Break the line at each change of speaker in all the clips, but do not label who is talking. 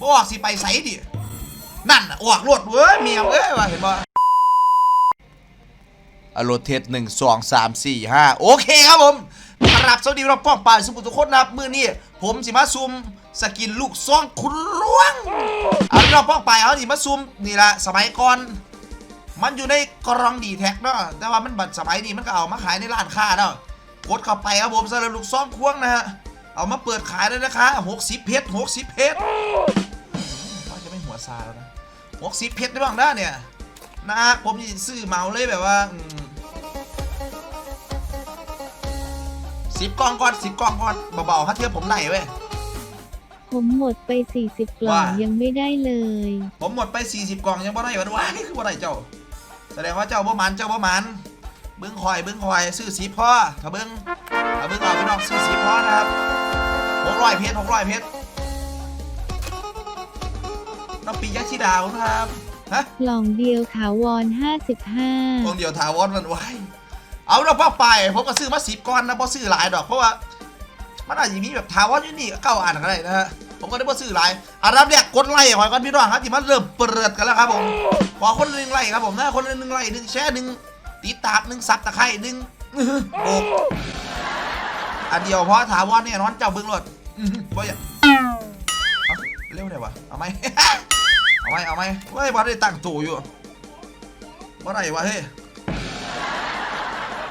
บออกสิไปไสดิ นั่นน่ะออกรวดเว้ยเมียเอ้ยว่าเห็นบ่อารถเทสหนึ่งสองสามสี่ห้าโอเคครับผมครับสวัสดีเราป้องปรายสุภุทุกคนนะครับมื้อนี้ผมสิมาซูมสกินลูกซองคุณล้วงเอาเราป้องไปเอาดิมาซูมนี่ละสมัยก่อนมันอยู่ในกล่องดีแท็กเนาะแต่ว่ามันบัดสมัยนี้มันก็เอามาขายในร้านค้าเนาะกดเข้าไปครับผมสำหรับลูกซ่องควงนะฮะ เอามาเปิดขายเลยนะคะ60เพชร60เพชรว่าจะไม่หัวซาแล้วนะ60เพชรได้บ้างนะเนี่ยนะฮะผมจะซื้อเหมาเลยแบบว่าสิบกล่องก่อนสิบกล่องก่อนเบาๆถ้าเทียบผมได้เว้ย
ผมหมดไป 40 กล่อง
ว่า
ยังไม่ได้เลย
ผมหมดไป 40 กล่องยังบ่ได้วันว้ายคือบ่ได้เจ้า แสดงว่าเจ้าบ่หมันเจ้าบ่หมันเบิ้งคอยเบิ้งคอยซื้อสีพ่อถ้าเบิ้งถ้าเบิ้งเอาพี่น้องซื้อสีพ่อนะครับ 600เพชร600เพชรน้องปียักษ์ชิดาวนะครับฮะ
กล่องเดียวถาวร
กล่อง
55
เดียวถาวรมันไว้ เอาเราพักไปผมก็ซื้อมา10ก้อนนะบ่ซื้อหลายดอกเพราะว่ามันอาจจะมีแบบถาวรอยู่นี่ก็เก้าอันก็ได้นะฮะผมก็ได้บ่ซื้อหลายอันดับแรกกดไลค์หอยก่อนพี่น้องครับที่มันเริ่มเปิดกันแล้วครับผมขอคนละหนึ่งไลค์ครับผมนะคนละหนึ่งไลค์หนึ่งแชร์หนึ่งติดตามหนึ่งซับตะไคร้หนึ่งอื้อหือโบกอันเดียวเพราะถาวรเนี่ยนอนเจ้าเบิ้งรถอื้อหือ บ่อยากเร็วเลยวะ เอาไหมเอาไหมเอาไหมเฮ้ยบ่ได้ตั้งตัวอยู่บ่ได้วะเฮ้ย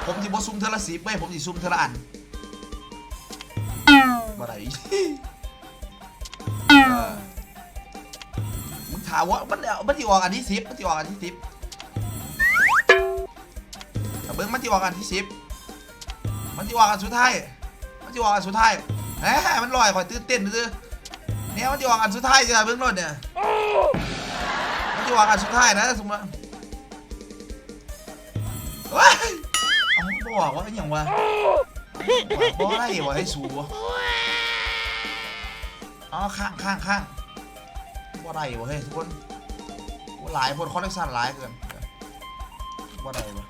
ผมสิบ่ซุ่มเทอละสิบเว้ยผมสิซุ่มเทอละอันบ่ได้มึงถามว่ามันเอามันที่ออกอันที่สิบมันที่ออกอันที่สิบแต่เบิ้งมันที่ออกอันที่สิบมันที่ออกอันสุดท้ายมันที่ออกอันสุดท้าย แหมมันลอยคอยตื่นเต้นซื้อเนี่ยมันที่ออกอันสุดท้ายจ้ะเบิ้งรถเนี่ยมันที่ออกอันสุดท้ายนะสมมติเฮ้ยเอาบอกว่าอย่างวะบอกอะไรวะให้สูวอ๋อข้างข้างข้างบ่ได้วะเฮ้ยทุกคนหลายคนคอลเลกชันหลายเกินบ่ได้วะ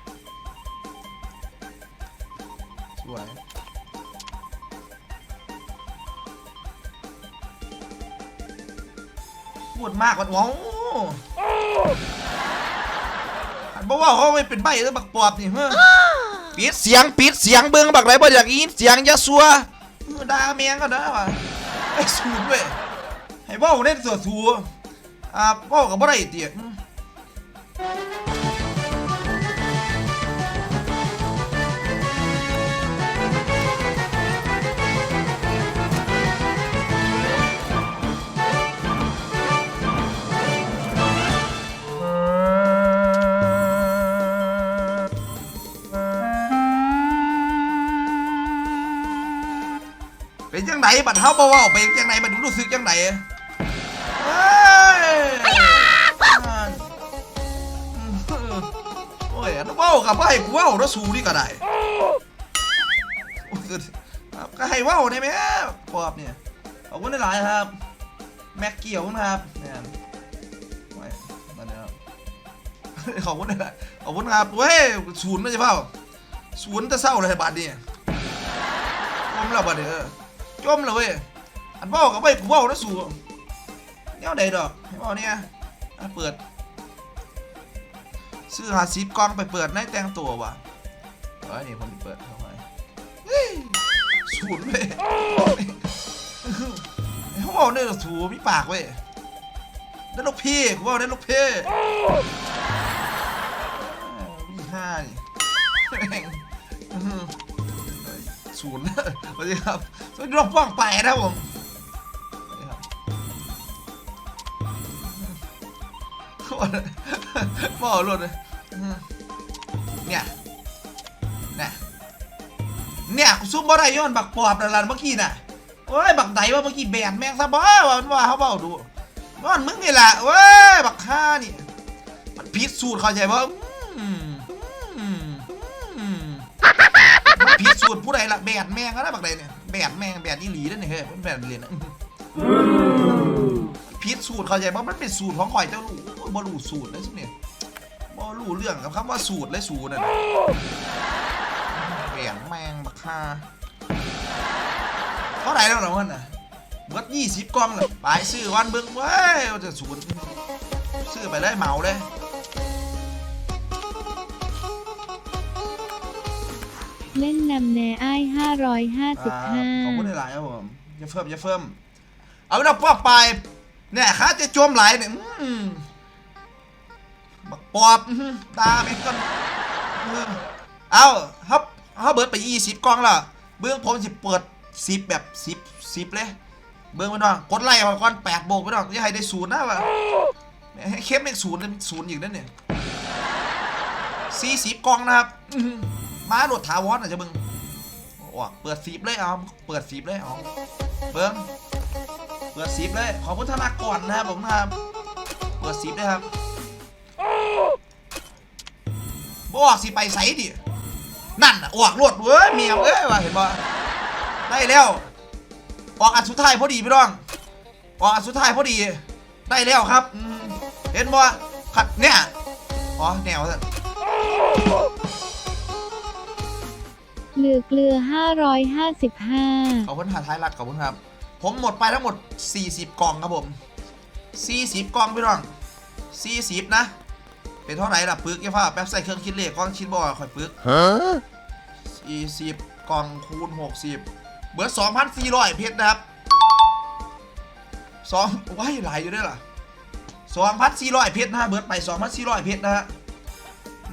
สวย พูดมากกว่าว้าวอันบอกว่าเขาไม่เป็นใบแล้วบักปอบนี่เฮ้ยปิดเสียงปิดเสียงเบิ้งบักไรบ่อยากยินเสียงอยาสัวเออด่าแมงก็ได้วะไอ้สูดเว้ยให้เว้าเล่นเสือสูอ่าเว้ากับบ่ได้เตีย บัดเฮาบ่เว้าเป็นจังไหนบัดรู้สึกจังไหนเฮ้ยโอ้ยอันเว้ากับบ่ให้กูเว้าแล้วสู้นี่ก็ได้ก็ให้เว้าได้ไหมปอบเนี่ยขอบคุณหลายครับ แม็กเกี่ยวนะครับเนี่ยไว้นั่นนะครับขอบคุณหลายขอบคุณครับเว้ยศูนย์ไม่ใช่เปล่าศูนย์จะเศร้าเลยบัดนี้จมแล้วบัดนี้เออ จมแล้วเว้ยอันเว้ากับไม่กูเว้าแล้วสู้เนี่ยใดดอกให้เว้าเนี่ยอะเปิด ซื้อหาซิปกล้องไปเปิดในแต่งตัวว่ะเฮ้ยนี่ผมเปิดเข้าไปเฮ้ยศูนย์เว้ยเขาบอกเนี่ยถูมีปากเว้ยได้ลูกพี่กูบอกได้ลูกพี่ ศูนย์สวัสดีครับสวัสดีรอบว่างไปนะผมสวัสดีครับบอกรถเลยอื้อเนี่ยเนี่ยเนี่ยซุ่มบ่ได้ย้อนบักปอบนั่นเมื่อกี้น่ะโอ้ยบักไหนว่าเมื่อกี้แบนแม่งซะบ่ว่ามันว่าเขาเบาดูนอนมึงนี่แหละเว้ยบักฆ่านี่มันผิดสูตรเข้าใจป่ สูตรผู้ใดละแบนแม่งก็ได้บักใดเนี่ยแบนแม่งแบนอีหลีนั่นนี่เฮ้ยมันแบนเรียนนะอื้อผิดสูตรเข้าใจป่ะมันเป็นสูตรของข่อยเจ้ารู้โอ้ยบ่รู้สูตรเลยสิเนี่ยบ่รู้เรื่องกับคำว่าสูตรและสูตรน่ะแบนแม่งบักฆ่าเท่าไหร่แล้วเหรอมันน่ะเบิดยี่สิบกล่องเลยไปซื้อวันเบิ้งเว้ยจะศูนย์ซื้อไปเลยเหมาเลย
เล่นนำแน่อ้ายห้าร้อยห้าสิบห้า
ขอบคุณหลายครับผมอย่าเฟิ่มอย่าเฟิ่มเอาไปนับป้าไปเนี่ยข้าจะจมไหลายเนี่ยบักปอบตาเป็นก้อนเอาครับเขาเบิร์ดไปยี่สิบกล่องละเบื้องผมสิเปิดสิบแบบสิบสิบเลยเบื้องไปน้องกดไล่ก่อนแปดโบกไปน้องย่าให้ได้ศูนย์นะวะให้เข้มเลขศูนย์ศูนย์อีกนั่นเนี่ย สี่สิบกล่องนะครับมาโดดถาวรอะจะเบิ่งออกเปิดซีบเลยเอาเปิดซีบเลยเอาเบิ้งเปิดซีบเลย ขอบคุณธนากรนนะครับผมนะครับ เปิดซีบเลยครับบอกสิไปใส่ดิ นั่นน่ะออกรวดเว้ยเมียเอ้ยว่าเห็นบ่ได้แล้ว ออกอันสุดท้ายพอดีพี่น้อง ออกอันสุดท้ายพอดี ได้แล้วครับ เห็นบ่ขัดเนี่ย อ๋อแนวสั่
เหลือเกลือห้าร้อยห้าสิบห้า
ขอบคุณหาท้ายรักขอบคุณครับ ผมหมดไปทั้งหมด 40 กล่องครับผม 40 กล่องพี่น้อง 40 นะ เป็นเท่าไหร่ล่ะปึกยี่ฟ้าแป๊บใส่เครื่องคิดเลขกล้องคิดบอกคอยปึก
Huh?
40 กล่องคูณ 60 เบิร์ด2,400 เพชรนะครับสองว้ายหลายอยู่ด้วยล่ะ2,400 เพชรนะฮะเบิร์ดไป 2,400 เพชรนะฮะ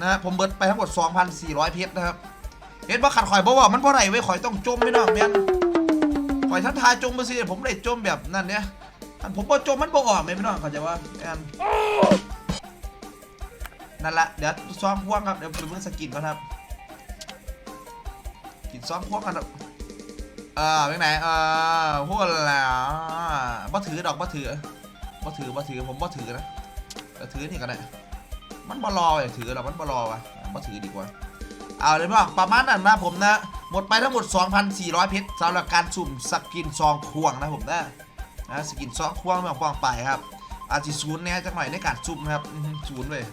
นะ ผมเบิร์ดไปทั้งหมด 2,400 เพชรนะครับเห็นว่าขัดข่อยบอกว่ามันเพราะไรไว้ยข่อยต้องจมไม่น้องแม่นข่อยท่านทายจมมาสิผมได้จมแบบนั่นเนี่ยอันผมบ่จมมันบ่ออกไหมพี่น้องเข้าใจว่าแอนนั่นละเดี๋ยวซ้อมพ่วงครับเดี๋ยวดูเรื่องสกินก่อนครับกินซ้อมพ่วงกันครับเอ่าเป็นไหนเอ่าพูดแล้วบ่ถือดอกบ่ถือบ่ถือบ่ถือผมบ่ถือนะแต่ถือนี่ก็ได้ มันบอรออย่าถือหรอกมันบอรอวะก็ถือดีกว่า เอาเลยพ่อประมาณนั้นนะผมนะ หมดไปทั้งหมด 2,400 เพชรสำหรับการสุ่มสกินซองควงนะผมนะนะสกินซองควงแบบควงไปครับอาจจะศูนย์เนี่ยจังหน่อยในการสุ่มนะครับศูนย์เลย